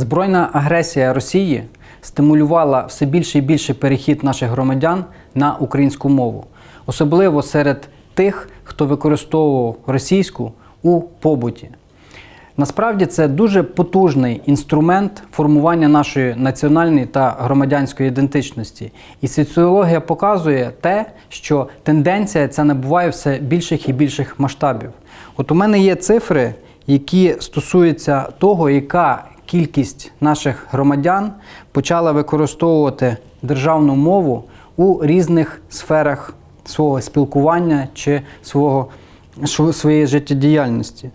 Збройна агресія Росії стимулювала все більше і більше перехід наших громадян на українську мову, особливо серед тих, хто використовував російську у побуті. Насправді це дуже потужний інструмент формування нашої національної та громадянської ідентичності. І соціологія показує те, що тенденція ця набуває все більших і більших масштабів. От у мене є цифри, які стосуються того, яка кількість наших громадян почала використовувати державну мову у різних сферах свого спілкування чи свого, своєї життєдіяльності.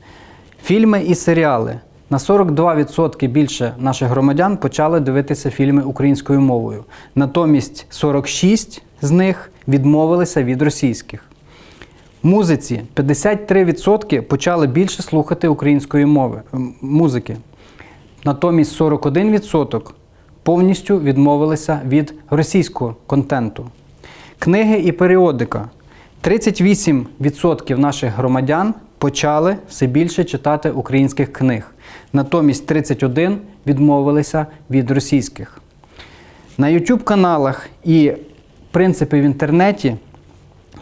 Фільми і серіали. На 42% більше наших громадян почали дивитися фільми українською мовою. Натомість 46 з них відмовилися від російських. Музиці 53% почали більше слухати української мови музики. Натомість 41% повністю відмовилися від російського контенту. Книги і періодика. 38% наших громадян почали все більше читати українських книг. Натомість 31 відмовилися від російських. На YouTube каналах і в принципі в інтернеті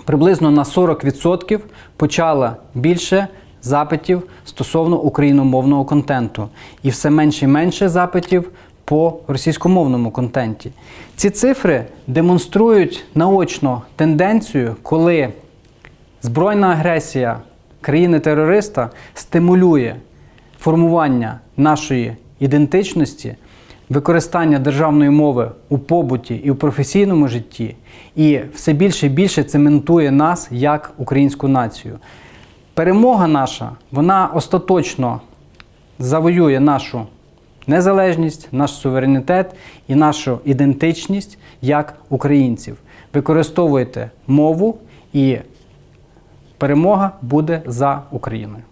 приблизно на 40% почала більше запитів стосовно україномовного контенту, і все менше і менше запитів по російськомовному контенті. Ці цифри демонструють наочно тенденцію, коли збройна агресія країни-терориста стимулює формування нашої ідентичності, використання державної мови у побуті і у професійному житті, і все більше і більше цементує нас як українську націю. Перемога наша, вона остаточно завоює нашу незалежність, наш суверенітет і нашу ідентичність як українців. Використовуйте мову і перемога буде за Україною.